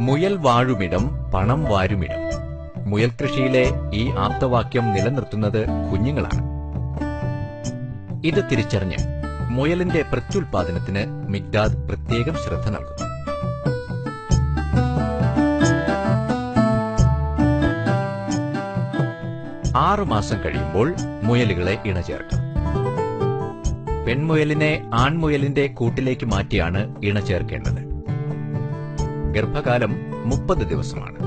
മുയൽ വാഴുമിടം പണം വാരുമിടം. മുയൽ കൃഷിയിലെ ഈ ആപ്തവാക്യം നിലനിർത്തുന്നത് കുഞ്ഞുങ്ങളാണ്. ഇത് തിരിച്ചറിഞ്ഞ് മുയലിന്റെ പ്രത്യുൽപാദനത്തിന് മിഗ്ദാദ് പ്രത്യേകം ശ്രദ്ധ നൽകുന്നു. ആറുമാസം കഴിയുമ്പോൾ മുയലുകളെ ഇണചേർക്കാം. പെൺമുയലിനെ ആൺമുയലിന്റെ കൂട്ടിലേക്ക് മാറ്റിയാണ് ഇണചേർക്കേണ്ടത്. ഗർഭകാലം മുപ്പത് ദിവസമാണ്.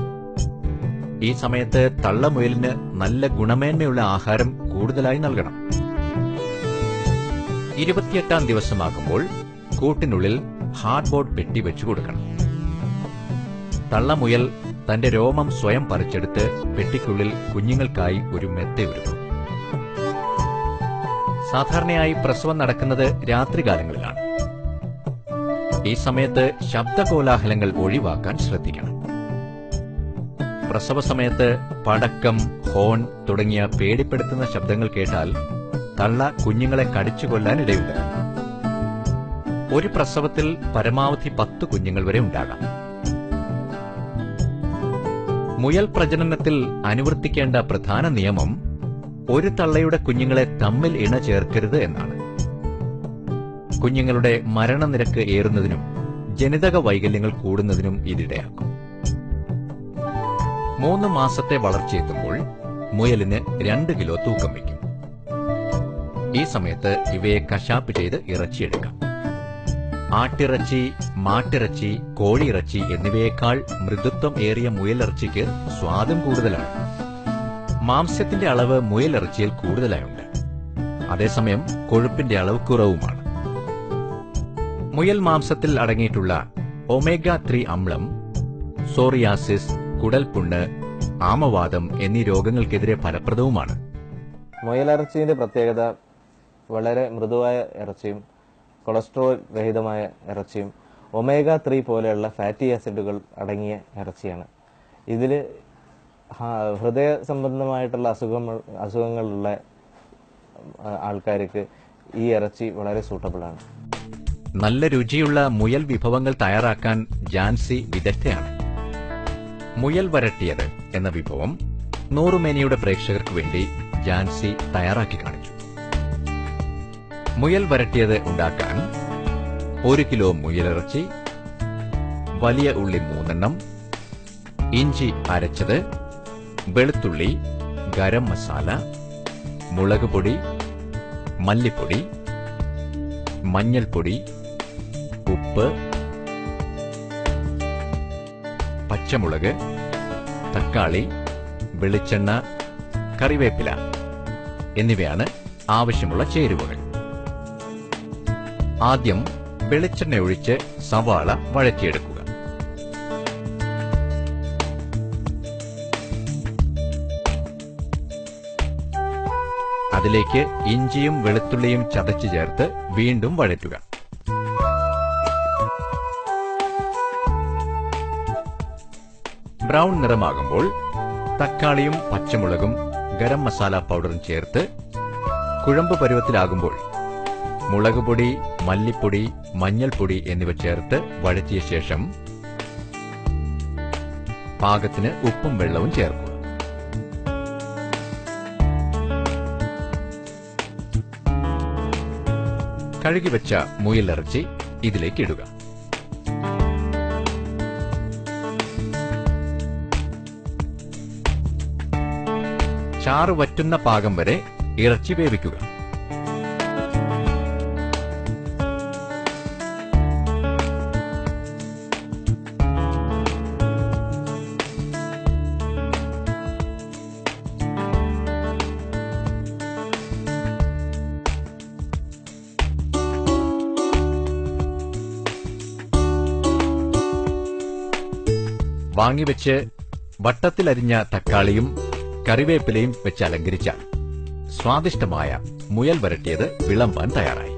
ഈ സമയത്ത് തള്ളമുയലിന് നല്ല ഗുണമേന്മയുള്ള ആഹാരം കൂടുതലായി നൽകണം. ഇരുപത്തിയെട്ടാം ദിവസമാകുമ്പോൾ കൂട്ടിനുള്ളിൽ ഹാർഡ് ബോർഡ് പെട്ടി വെച്ചു കൊടുക്കണം. തള്ളമുയൽ തന്റെ രോമം സ്വയം പറിച്ചെടുത്ത് പെട്ടിക്കുള്ളിൽ കുഞ്ഞുങ്ങൾക്കായി ഒരു മെത്തയൊരുക്കും സാധാരണയായി പ്രസവം നടക്കുന്നത് രാത്രികാലങ്ങളിലാണ്. ഈ സമയത്ത് ശബ്ദകോലാഹലങ്ങൾ ഒഴിവാക്കാൻ ശ്രദ്ധിക്കണം. പ്രസവ സമയത്ത് പടക്കം ഹോൺ തുടങ്ങിയ പേടിപ്പെടുത്തുന്ന ശബ്ദങ്ങൾ കേട്ടാൽ തള്ള കുഞ്ഞുങ്ങളെ കടിച്ചു കൊല്ലാൻ ഇടയുണ്ട് ഒരു പ്രസവത്തിൽ പരമാവധി പത്ത് കുഞ്ഞുങ്ങൾ വരെ ഉണ്ടാകാം. മുയൽ പ്രജനനത്തിൽ അനുവർത്തിക്കേണ്ട പ്രധാന നിയമം ഒരു തള്ളയുടെ കുഞ്ഞുങ്ങളെ തമ്മിൽ ഇണ ചേർക്കരുത് എന്നാണ്. കുഞ്ഞുങ്ങളുടെ മരണനിരക്ക് ഏറുന്നതിനും ജനിതക വൈകല്യങ്ങൾ കൂടുന്നതിനും ഇതിടയാക്കും മൂന്ന് മാസത്തെ വളർച്ചയെത്തുമ്പോൾ മുയലിന് രണ്ട് കിലോ തൂക്കം വയ്ക്കും. ഈ സമയത്ത് ഇവയെ കശാപ്പ് ചെയ്ത് ഇറച്ചിയെടുക്കാം. ആട്ടിറച്ചി മാട്ടിറച്ചി കോഴിയിറച്ചി എന്നിവയേക്കാൾ മൃദുത്വം ഏറിയ മുയലിറച്ചിക്ക് സ്വാദം കൂടുതലാണ്. മാംസ്യത്തിന്റെ അളവ് മുയലിറച്ചിയിൽ കൂടുതലായുണ്ട്. അതേസമയം കൊഴുപ്പിന്റെ അളവ് കുറവുമാണ്. മുയൽ മാംസത്തിൽ അടങ്ങിയിട്ടുള്ള ഒമേഗ ത്രീ അമ്ലം സോറിയാസിസ് കുടൽപുണ്ണ് ആമവാദം എന്നീ രോഗങ്ങൾക്കെതിരെ ഫലപ്രദവുമാണ്. മുയലിറച്ചിയുടെ പ്രത്യേകത വളരെ മൃദുവായ ഇറച്ചിയും കൊളസ്ട്രോൾ രഹിതമായ ഇറച്ചിയും ഒമേഗ ത്രീ പോലെയുള്ള ഫാറ്റി ആസിഡുകൾ അടങ്ങിയ ഇറച്ചിയാണ്. ഇതിൽ ഹൃദയ സംബന്ധമായിട്ടുള്ള അസുഖങ്ങൾ അസുഖങ്ങളുള്ള ആൾക്കാർക്ക് ഈ ഇറച്ചി വളരെ സൂട്ടബിൾ ആണ്. നല്ല രുചിയുള്ള മുയൽ വിഭവങ്ങൾ തയ്യാറാക്കാൻ ജാൻസി വിദഗ്ധയാണ്. മുയൽ വരട്ടിയത് എന്ന വിഭവം നൂറുമേനിയുടെ പ്രേക്ഷകർക്ക് വേണ്ടി ജാൻസി തയ്യാറാക്കി കാണിച്ചു. മുയൽ വരട്ടിയത് ഉണ്ടാക്കാൻ ഒരു കിലോ മുയലിറച്ചി വലിയ ഉള്ളി മൂന്നെണ്ണം ഇഞ്ചി അരച്ചത് വെളുത്തുള്ളി ഗരം മസാല മുളക് പൊടി മല്ലിപ്പൊടി മഞ്ഞൾപ്പൊടി ഉപ്പ് പച്ചമുളക് തക്കാളി വെളിച്ചെണ്ണ കറിവേപ്പില എന്നിവയാണ് ആവശ്യമുള്ള ചേരുവകൾ. ആദ്യം വെളിച്ചെണ്ണ ഒഴിച്ച് സവാള വഴറ്റിയെടുക്കുക. അതിലേക്ക് ഇഞ്ചിയും വെളുത്തുള്ളിയും ചതച്ചു ചേർത്ത് വീണ്ടും വഴറ്റുക. ബ്രൗൺ നിറമാകുമ്പോൾ തക്കാളിയും പച്ചമുളകും ഗരം മസാല പൗഡറും ചേർത്ത് കുഴമ്പ് പരുവത്തിലാകുമ്പോൾ മുളകുപൊടി മല്ലിപ്പൊടി മഞ്ഞൾപ്പൊടി എന്നിവ ചേർത്ത് വഴറ്റിയ ശേഷം പാകത്തിന് ഉപ്പും വെള്ളവും ചേർക്കും കഴുകി വെച്ച മുയലിറച്ചി ഇതിലേക്ക് ഇടുക. ചാറ് വറ്റുന്ന പാകം വരെ ഇറച്ചി വേവിക്കുക. വാങ്ങിവെച്ച് വട്ടത്തിലരിഞ്ഞ തക്കാളിയും കറിവേപ്പിലയും വെച്ച് അലങ്കരിച്ച സ്വാദിഷ്ടമായ മുയൽ വരട്ടിയത് വിളമ്പാൻ തയ്യാറായി.